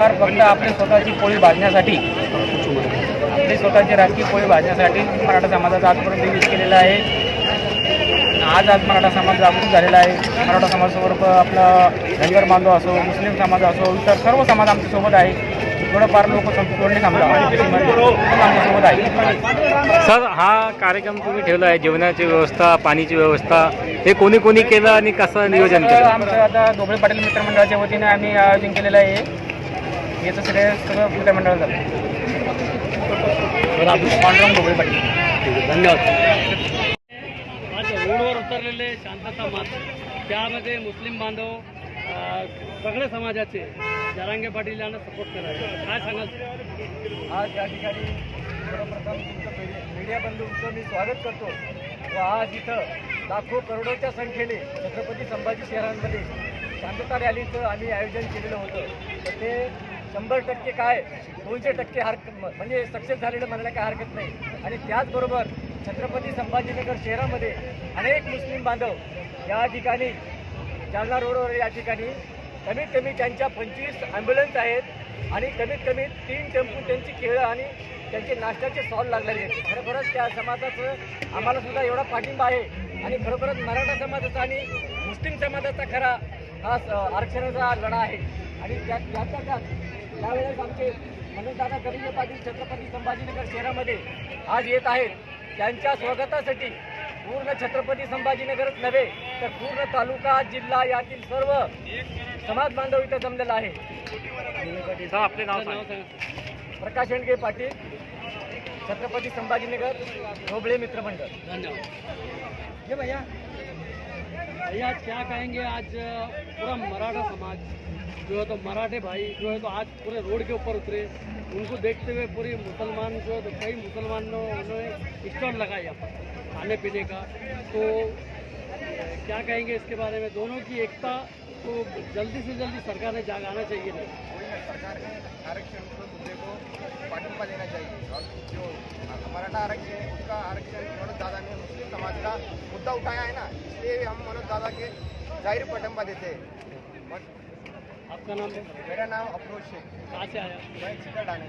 सरकार फक्त आपली स्वतःची पोळी भाजण्यासाठी आपली स्वतःची राजकीय पोळी भाजण्यासाठी मराठा समाजाचा आजपर्यंत यूज केलेला आहे. आज आज मराठा समाज जागृत झालेला आहे. मराठा समाजासोबत आपला धनगर बांधव असो मुस्लिम समाज असो इतर सर्व समाज आमच्यासोबत आहे. थोडंफार लोक थांबला आमच्यासोबत आहे. सर हा कार्यक्रम तुम्ही ठेवला आहे जेवणाची व्यवस्था पाणीची व्यवस्था हे कोणी कोणी केलं आणि कसं नियोजन केलं? आमचं आता ढोबळे पाटील मित्रमंडळाच्या वतीने आम्ही आयोजन केलेलं आहे. याचं सगळं मित्रमंडळाला झालं. पांडुरंग ढोबळे पाटील. धन्यवाद. आज रोडवर उतरलेले शांतता मात त्यामध्ये मुस्लिम बांधव सगळे समाजाचे जरांगे पाटील यांना सपोर्ट करायचे काय सांगाल? आज या ठिकाणी सर्वप्रथम तुमचं मीडिया मीडिया बंधूंचं मी स्वागत करतो. व आज इथं लाखो करोडोच्या संख्येने छत्रपती संभाजी शहरांमध्ये शांतता रॅलीचं आम्ही आयोजन केलेलं होतं. तर ते शंभर टक्के काय? दोनशे टक्के हरकत म्हणजे सक्सेस झालेलं म्हणायला काय हरकत नाही. आणि त्याचबरोबर छत्रपती संभाजीनगर शहरामध्ये अनेक मुस्लिम बांधव या ठिकाणी जालना रोडवर या ठिकाणी कमीत कमी त्यांच्या पंचवीस ॲम्ब्युलन्स आहेत आणि कमीत कमी तीन टेम्पो त्यांची केळं आणि त्यांचे नाश्त्याचे स्टॉल लागलेले आहेत. खरोखरच त्या समाजाचं आम्हाला सुद्धा एवढा पाठिंबा आहे. आणि खरोखरच मराठा समाजाचा आणि मुस्लिम समाजाचा खरा हा स- आरक्षणाचा लढा आहे. आणि त्या त्याच्या त्यात त्यावेळेस आमचे मनोजदादा गरीब पाटील छत्रपती संभाजीनगर शहरामध्ये आज येत आहेत. त्यांच्या स्वागतासाठी पूर्ण छत्रपती संभाजीनगरच नव्हे तर पूर्ण तालुका जिल्हा यातील सर्व समाज बांधव इथं जमलेला आहे. आपले नाव प्रकाश हेंडगे पाटील छत्रपती संभाजीनगर ढोबळे मित्रमंडळ धन्यवाद. ये भैया क्या कहेंगे? आज पूरा मराठा समाज, जो है तो मराठे भाई, जो है तो आज पूरे रोड के ऊपर उतरे। उनको देखते हुए पूरी मुसलमान, जो है तो कई मुसलमानों उन्होंने स्टॉल पर, खाने पीने का। तो क्या कहेंगे इसके बारे में? दोनों की एकता को जल्दी से जल्दी सरकार ने जागाना चाहिए नहीं सरकार ने। आरक्षण मुद्दे को देना चाहिए। और जो मराठा आरक्षण उसका आरक्षण मनोज दादा ने मुस्लिम समाज का मुद्दा उठाया है ना इसलिए हम मनोज दादा के जाहिर पाठिंबा देते. हैं आपका नाम है? मेरा नाम अफरोज शेख. कहाँ से आया? मैं चिकन डाने